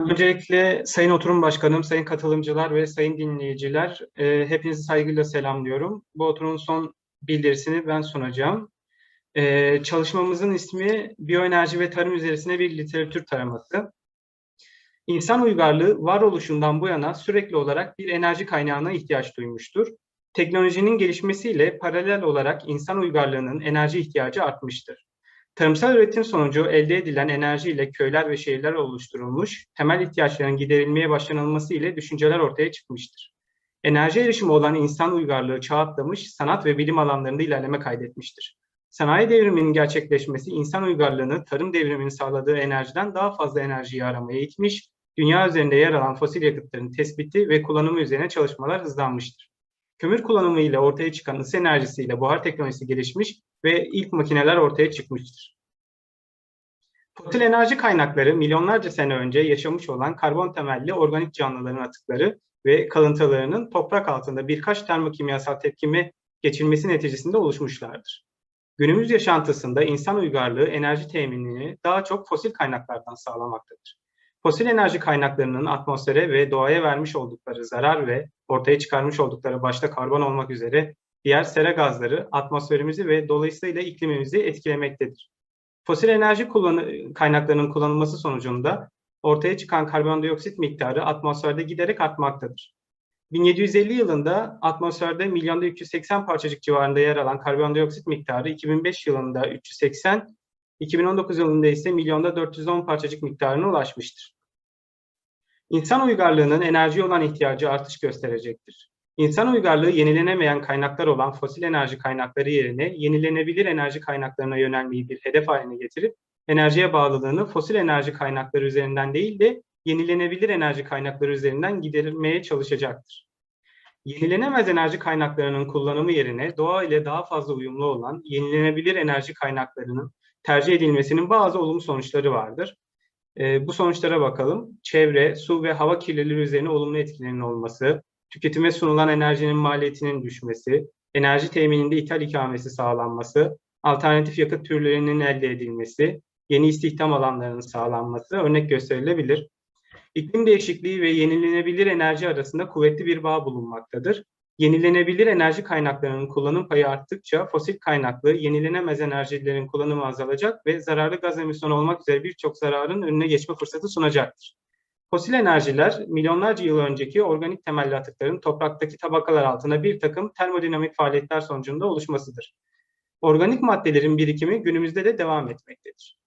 Öncelikle Sayın Oturum Başkanım, Sayın katılımcılar ve Sayın dinleyiciler, e, hepinizi saygıyla selamlıyorum. Bu oturumun son bildirisini ben sunacağım. E, çalışmamızın ismi Biyoenerji ve Tarım üzerine bir literatür taraması. İnsan uygarlığı varoluşundan bu yana sürekli olarak bir enerji kaynağına ihtiyaç duymuştur. Teknolojinin gelişmesiyle paralel olarak insan uygarlığının enerji ihtiyacı artmıştır. Tarımsal üretim sonucu elde edilen enerji ile köyler ve şehirler oluşturulmuş, temel ihtiyaçların giderilmeye başlanılması ile düşünceler ortaya çıkmıştır. Enerji erişimi olan insan uygarlığı çağ atlamış, sanat ve bilim alanlarında ilerleme kaydetmiştir. Sanayi devriminin gerçekleşmesi insan uygarlığını tarım devriminin sağladığı enerjiden daha fazla enerjiyi aramaya itmiş, dünya üzerinde yer alan fosil yakıtların tespiti ve kullanımı üzerine çalışmalar hızlanmıştır. Kömür kullanımı ile ortaya çıkan ısı enerjisiyle buhar teknolojisi gelişmiş ve ilk makineler ortaya çıkmıştır. Fosil enerji kaynakları milyonlarca sene önce yaşamış olan karbon temelli organik canlıların atıkları ve kalıntılarının toprak altında birkaç termokimyasal tepkime geçirmesi neticesinde oluşmuşlardır. Günümüz yaşantısında insan uygarlığı enerji teminini daha çok fosil kaynaklardan sağlamaktadır. Fosil enerji kaynaklarının atmosfere ve doğaya vermiş oldukları zarar ve ortaya çıkarmış oldukları başta karbon olmak üzere diğer sera gazları atmosferimizi ve dolayısıyla iklimimizi etkilemektedir. Fosil enerji kullanı kaynaklarının kullanılması sonucunda ortaya çıkan karbondioksit miktarı atmosferde giderek artmaktadır. 1750 yılında atmosferde milyonda 380 parçacık civarında yer alan karbondioksit miktarı 2005 yılında 380, 2019 yılında ise milyonda 410 parçacık miktarına ulaşmıştır. İnsan uygarlığının enerji olan ihtiyacı artış gösterecektir. İnsan uygarlığı yenilenemeyen kaynaklar olan fosil enerji kaynakları yerine yenilenebilir enerji kaynaklarına yönelmeyi bir hedef haline getirip enerjiye bağlılığını fosil enerji kaynakları üzerinden değil de yenilenebilir enerji kaynakları üzerinden giderilmeye çalışacaktır. Yenilenemez enerji kaynaklarının kullanımı yerine doğa ile daha fazla uyumlu olan yenilenebilir enerji kaynaklarının tercih edilmesinin bazı olumlu sonuçları vardır. E, bu sonuçlara bakalım. Çevre, su ve hava kirliliği üzerine olumlu etkilerinin olması, tüketime sunulan enerjinin maliyetinin düşmesi, enerji temininde ithal ikamesi sağlanması, alternatif yakıt türlerinin elde edilmesi, yeni istihdam alanlarının sağlanması örnek gösterilebilir. İklim değişikliği ve yenilenebilir enerji arasında kuvvetli bir bağ bulunmaktadır. Yenilenebilir enerji kaynaklarının kullanım payı arttıkça fosil kaynaklı yenilenemez enerjilerin kullanımı azalacak ve zararlı gaz emisyonu olmak üzere birçok zararın önüne geçme fırsatı sunacaktır. Fosil enerjiler milyonlarca yıl önceki organik temelli atıkların topraktaki tabakalar altına bir takım termodinamik faaliyetler sonucunda oluşmasıdır. Organik maddelerin birikimi günümüzde de devam etmektedir.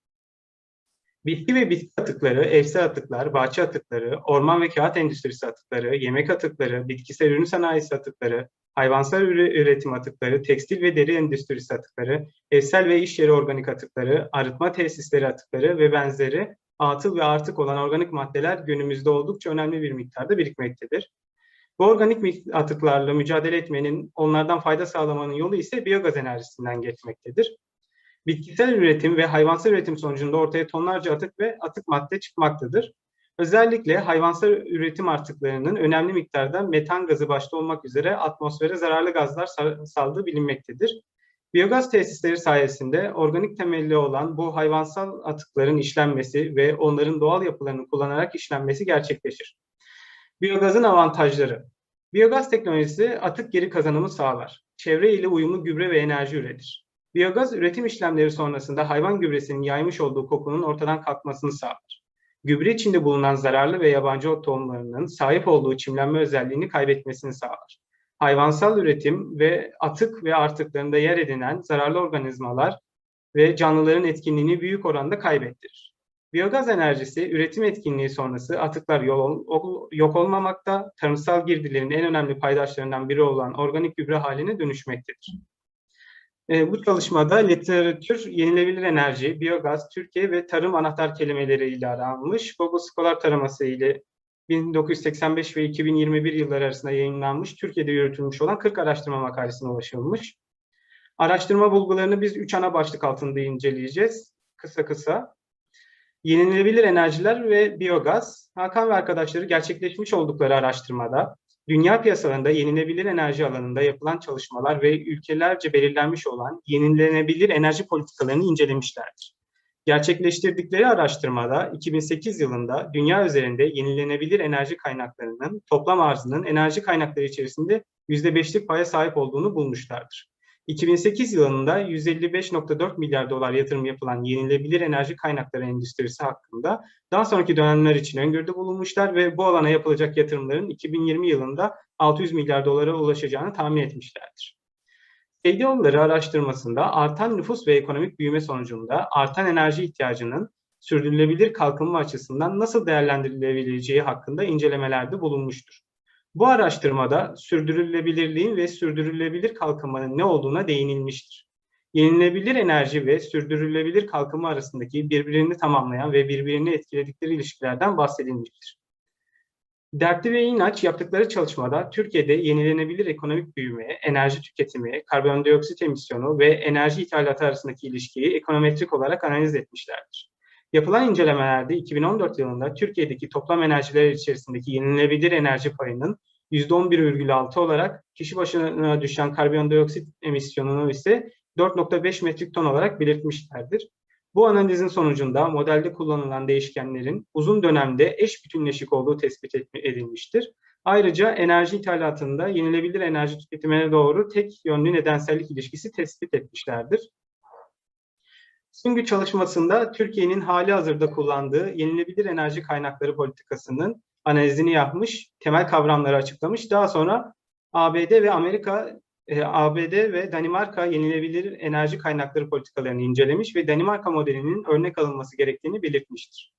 Bitki ve bitki atıkları, evsel atıklar, bahçe atıkları, orman ve kağıt endüstrisi atıkları, yemek atıkları, bitkisel ürün sanayisi atıkları, hayvansal üretim atıkları, tekstil ve deri endüstrisi atıkları, evsel ve iş yeri organik atıkları, arıtma tesisleri atıkları ve benzeri atıl ve artık olan organik maddeler günümüzde oldukça önemli bir miktarda birikmektedir. Bu organik atıklarla mücadele etmenin, onlardan fayda sağlamanın yolu ise biyogaz enerjisinden geçmektedir. Bitkisel üretim ve hayvansal üretim sonucunda ortaya tonlarca atık ve atık madde çıkmaktadır. Özellikle hayvansal üretim artıklarının önemli miktarda metan gazı başta olmak üzere atmosfere zararlı gazlar saldığı bilinmektedir. Biyogaz tesisleri sayesinde organik temelli olan bu hayvansal atıkların işlenmesi ve onların doğal yapılarını kullanarak işlenmesi gerçekleşir. Biyogazın avantajları. Biyogaz teknolojisi atık geri kazanımı sağlar. Çevre ile uyumlu gübre ve enerji üretir. Biyogaz üretim işlemleri sonrasında hayvan gübresinin yaymış olduğu kokunun ortadan kalkmasını sağlar. Gübre içinde bulunan zararlı ve yabancı ot tohumlarının sahip olduğu çimlenme özelliğini kaybetmesini sağlar hayvansal üretim ve atık ve artıklarında yer edinen zararlı organizmalar ve canlıların etkinliğini büyük oranda kaybettirir. Biyogaz enerjisi üretim etkinliği sonrası atıklar yok olmamakta, tarımsal girdilerin en önemli paydaşlarından biri olan organik gübre haline dönüşmektedir. E, bu çalışmada literatür, yenilebilir enerji, biyogaz, Türkiye ve tarım anahtar kelimeleriyle aranmış. Google Scholar taraması ile 1985 ve 2021 yılları arasında yayınlanmış, Türkiye'de yürütülmüş olan 40 araştırma makalesine ulaşılmış. Araştırma bulgularını biz üç ana başlık altında inceleyeceğiz. Kısa kısa. Yenilenebilir enerjiler ve biyogaz. Hakan ve arkadaşları gerçekleşmiş oldukları araştırmada dünya piyasalarında yenilenebilir enerji alanında yapılan çalışmalar ve ülkelerce belirlenmiş olan yenilenebilir enerji politikalarını incelemişlerdir. Gerçekleştirdikleri araştırmada 2008 yılında dünya üzerinde yenilenebilir enerji kaynaklarının toplam arzının enerji kaynakları içerisinde %5'lik paya sahip olduğunu bulmuşlardır. 2008 yılında 155.4 milyar dolar yatırım yapılan yenilebilir enerji kaynakları endüstrisi hakkında daha sonraki dönemler için öngörüde bulunmuşlar ve bu alana yapılacak yatırımların 2020 yılında 600 milyar dolara ulaşacağını tahmin etmişlerdir. Sevgi araştırmasında artan nüfus ve ekonomik büyüme sonucunda artan enerji ihtiyacının sürdürülebilir kalkınma açısından nasıl değerlendirilebileceği hakkında incelemelerde bulunmuştur. Bu araştırmada sürdürülebilirliğin ve sürdürülebilir kalkınmanın ne olduğuna değinilmiştir. Yenilebilir enerji ve sürdürülebilir kalkınma arasındaki birbirini tamamlayan ve birbirini etkiledikleri ilişkilerden bahsedilmiştir. Dertli ve İnaç yaptıkları çalışmada Türkiye'de yenilenebilir ekonomik büyüme, enerji tüketimi, karbondioksit emisyonu ve enerji ithalatı arasındaki ilişkiyi ekonometrik olarak analiz etmişlerdir. Yapılan incelemelerde 2014 yılında Türkiye'deki toplam enerjiler içerisindeki yenilenebilir enerji payının %11,6 olarak kişi başına düşen karbondioksit emisyonunu ise 4.5 metrik ton olarak belirtmişlerdir. Bu analizin sonucunda modelde kullanılan değişkenlerin uzun dönemde eş bütünleşik olduğu tespit edilmiştir. Ayrıca enerji ithalatında yenilebilir enerji tüketimine doğru tek yönlü nedensellik ilişkisi tespit etmişlerdir. Süngü çalışmasında Türkiye'nin hali hazırda kullandığı yenilebilir enerji kaynakları politikasının analizini yapmış, temel kavramları açıklamış. Daha sonra ABD ve Amerika e, ABD ve Danimarka yenilebilir enerji kaynakları politikalarını incelemiş ve Danimarka modelinin örnek alınması gerektiğini belirtmiştir.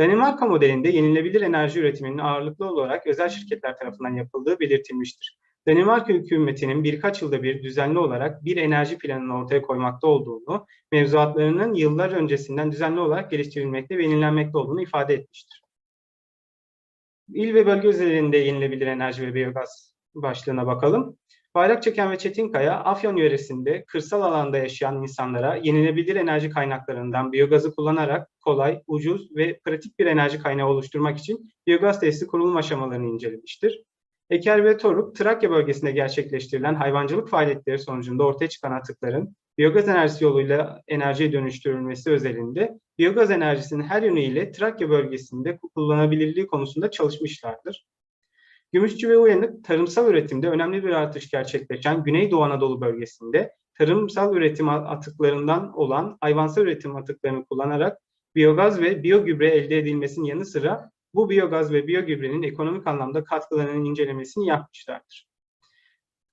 Danimarka modelinde yenilebilir enerji üretiminin ağırlıklı olarak özel şirketler tarafından yapıldığı belirtilmiştir. Danimarka hükümetinin birkaç yılda bir düzenli olarak bir enerji planını ortaya koymakta olduğunu, mevzuatlarının yıllar öncesinden düzenli olarak geliştirilmekte ve yenilenmekte olduğunu ifade etmiştir. İl ve bölge üzerinde yenilebilir enerji ve biyogaz başlığına bakalım. Bayrakçeken ve Çetinkaya, Afyon yöresinde kırsal alanda yaşayan insanlara yenilebilir enerji kaynaklarından biyogazı kullanarak kolay, ucuz ve pratik bir enerji kaynağı oluşturmak için biyogaz tesisi kurulum aşamalarını incelemiştir. Eker ve Toruk, Trakya bölgesinde gerçekleştirilen hayvancılık faaliyetleri sonucunda ortaya çıkan atıkların biyogaz enerjisi yoluyla enerjiye dönüştürülmesi özelinde biyogaz enerjisinin her yönüyle Trakya bölgesinde kullanılabilirliği konusunda çalışmışlardır. Gümüşçü ve Uyanık tarımsal üretimde önemli bir artış gerçekleşen Güneydoğu Anadolu bölgesinde tarımsal üretim atıklarından olan hayvansal üretim atıklarını kullanarak biyogaz ve biyogübre elde edilmesinin yanı sıra bu biyogaz ve biyogübrenin ekonomik anlamda katkılarının incelemesini yapmışlardır.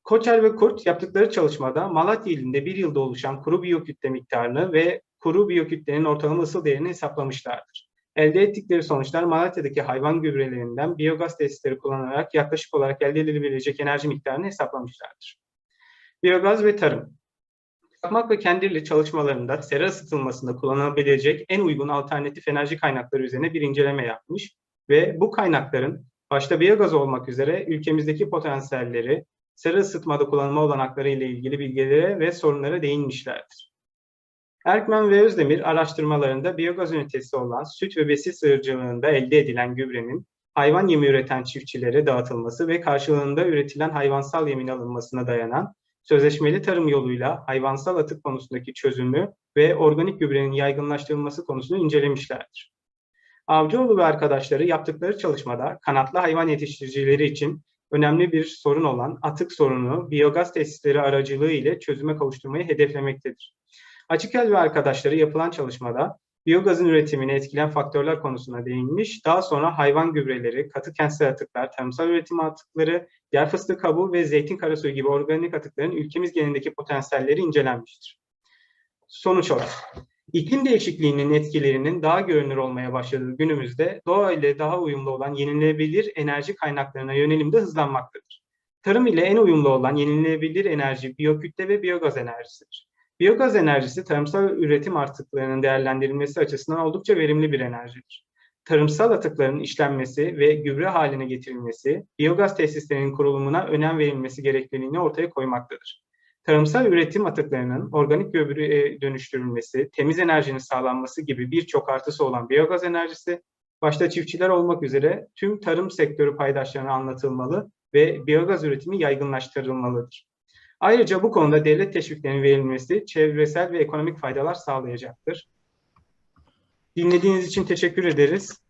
Koçer ve Kurt yaptıkları çalışmada Malatya ilinde bir yılda oluşan kuru biyokütle miktarını ve kuru biyokütlenin ortalama ısıl değerini hesaplamışlardır. Elde ettikleri sonuçlar Malatya'daki hayvan gübrelerinden biyogaz tesisleri kullanarak yaklaşık olarak elde edilebilecek enerji miktarını hesaplamışlardır. Biyogaz ve tarım. Çakmak ve kendirli çalışmalarında sera ısıtılmasında kullanılabilecek en uygun alternatif enerji kaynakları üzerine bir inceleme yapmış ve bu kaynakların başta biyogaz olmak üzere ülkemizdeki potansiyelleri, sera ısıtmada kullanılma olanakları ile ilgili bilgilere ve sorunlara değinmişlerdir. Erkmen ve Özdemir araştırmalarında biyogaz ünitesi olan süt ve besi sığırcılığında elde edilen gübrenin hayvan yemi üreten çiftçilere dağıtılması ve karşılığında üretilen hayvansal yemin alınmasına dayanan sözleşmeli tarım yoluyla hayvansal atık konusundaki çözümü ve organik gübrenin yaygınlaştırılması konusunu incelemişlerdir. Avcıoğlu ve arkadaşları yaptıkları çalışmada kanatlı hayvan yetiştiricileri için önemli bir sorun olan atık sorunu biyogaz tesisleri aracılığı ile çözüme kavuşturmayı hedeflemektedir. Açıkel ve arkadaşları yapılan çalışmada biyogazın üretimini etkileyen faktörler konusuna değinmiş. Daha sonra hayvan gübreleri, katı kentsel atıklar, tarımsal üretim atıkları, yer fıstığı kabuğu ve zeytin karasuyu gibi organik atıkların ülkemiz genelindeki potansiyelleri incelenmiştir. Sonuç olarak, iklim değişikliğinin etkilerinin daha görünür olmaya başladığı günümüzde doğa ile daha uyumlu olan yenilenebilir enerji kaynaklarına yönelim de hızlanmaktadır. Tarım ile en uyumlu olan yenilenebilir enerji biyokütle ve biyogaz enerjisidir. Biyogaz enerjisi tarımsal üretim artıklarının değerlendirilmesi açısından oldukça verimli bir enerjidir. Tarımsal atıkların işlenmesi ve gübre haline getirilmesi, biyogaz tesislerinin kurulumuna önem verilmesi gerekliliğini ortaya koymaktadır. Tarımsal üretim atıklarının organik gübreye dönüştürülmesi, temiz enerjinin sağlanması gibi birçok artısı olan biyogaz enerjisi, başta çiftçiler olmak üzere tüm tarım sektörü paydaşlarına anlatılmalı ve biyogaz üretimi yaygınlaştırılmalıdır. Ayrıca bu konuda devlet teşviklerinin verilmesi çevresel ve ekonomik faydalar sağlayacaktır. Dinlediğiniz için teşekkür ederiz.